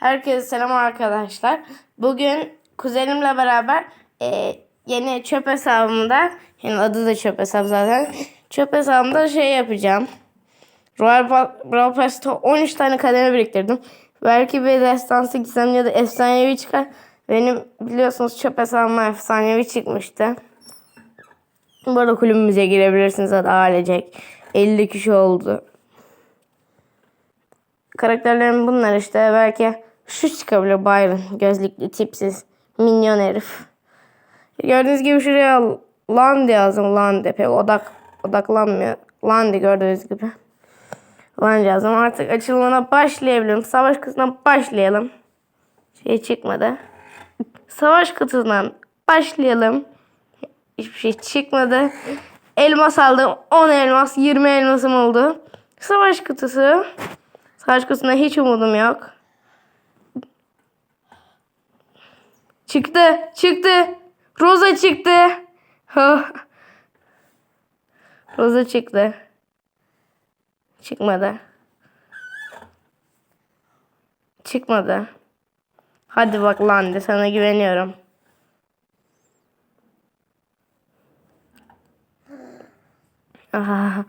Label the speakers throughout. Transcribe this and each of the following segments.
Speaker 1: Herkese selam arkadaşlar. Bugün kuzenimle beraber e, yeni çöp hesabımda, yani adı da çöp hesap zaten. Çöp hesabımda şey yapacağım. Royal Brawl Pass'ta 13 tane kademe biriktirdim. Belki bir destansı gizemli ya da efsanevi çıkar. Benim biliyorsunuz çöp hesabıma efsanevi çıkmıştı. Bu arada kulübümüze girebilirsiniz. Adı ailecek. 50 kişi oldu. Karakterlerim bunlar işte. Belki şu çıkabilir Byron. Gözlüklü, tipsiz. Minyon herif. Gördüğünüz gibi şuraya Landy yazdım. Landy. Pek odak, odaklanmıyor. Landy gördüğünüz gibi. Landy yazdım. Artık açılımına başlayabilirim. Savaş kutusundan başlayalım. Şey çıkmadı. Savaş kutusundan başlayalım. Hiçbir şey çıkmadı. Elmas aldım. 10 elmas, 20 elmasım oldu. Savaş kutusu. Kutusunda hiç umudum yok. Çıktı, çıktı. Rosa çıktı. Oh. Rosa çıktı. Çıkmadı. Çıkmadı. Hadi bak lan de sana güveniyorum. Aha,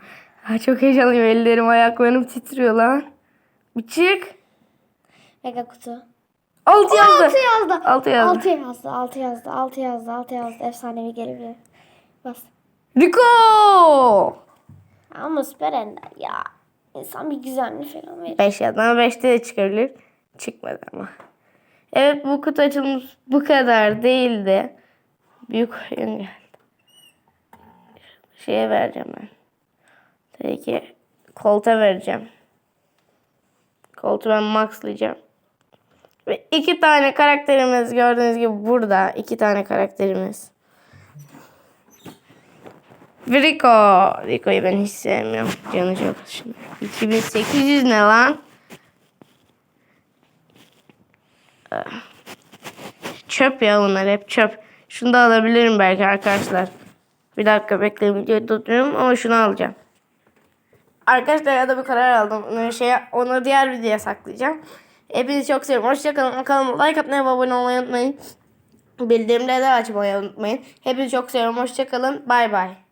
Speaker 1: Aa, çok heyecanlıyım. Ellerim ayaklarım titriyor lan. Bir çık.
Speaker 2: Mega kutu.
Speaker 1: Altı yazdı.
Speaker 2: 6 yazdı.
Speaker 1: Altı yazdı.
Speaker 2: 6 yazdı. 6 yazdı. 6 yazdı. 6 yazdı. Efsanevi gelebilir. Bas.
Speaker 1: Rico.
Speaker 2: Ama süper ender ya. İnsan bir güzellik falan verir.
Speaker 1: 5 yazdı ama 5'te de çıkabilir. Çıkmadı ama. Evet bu kutu açılmış bu kadar değildi. Büyük oyun geldi. Şeye vereceğim ben. Tabii ki kolta vereceğim. Koltu ben maxlayacağım. Ve iki tane karakterimiz gördüğünüz gibi burada. iki tane karakterimiz. Rico. Rico'yu ben hiç sevmiyorum. Canı çok şimdi. 2800 ne lan? Çöp ya bunlar hep çöp. Şunu da alabilirim belki arkadaşlar. Bir dakika bekleyin videoyu tutuyorum ama şunu alacağım. Arkadaşlar ya da bir karar aldım. Şey, onu diğer videoya saklayacağım. Hepinizi çok seviyorum. Hoşçakalın. Kanalıma like atmayı ve abone olmayı unutmayın. Bildirimleri de açmayı unutmayın. Hepinizi çok seviyorum. Hoşçakalın. Bay bay.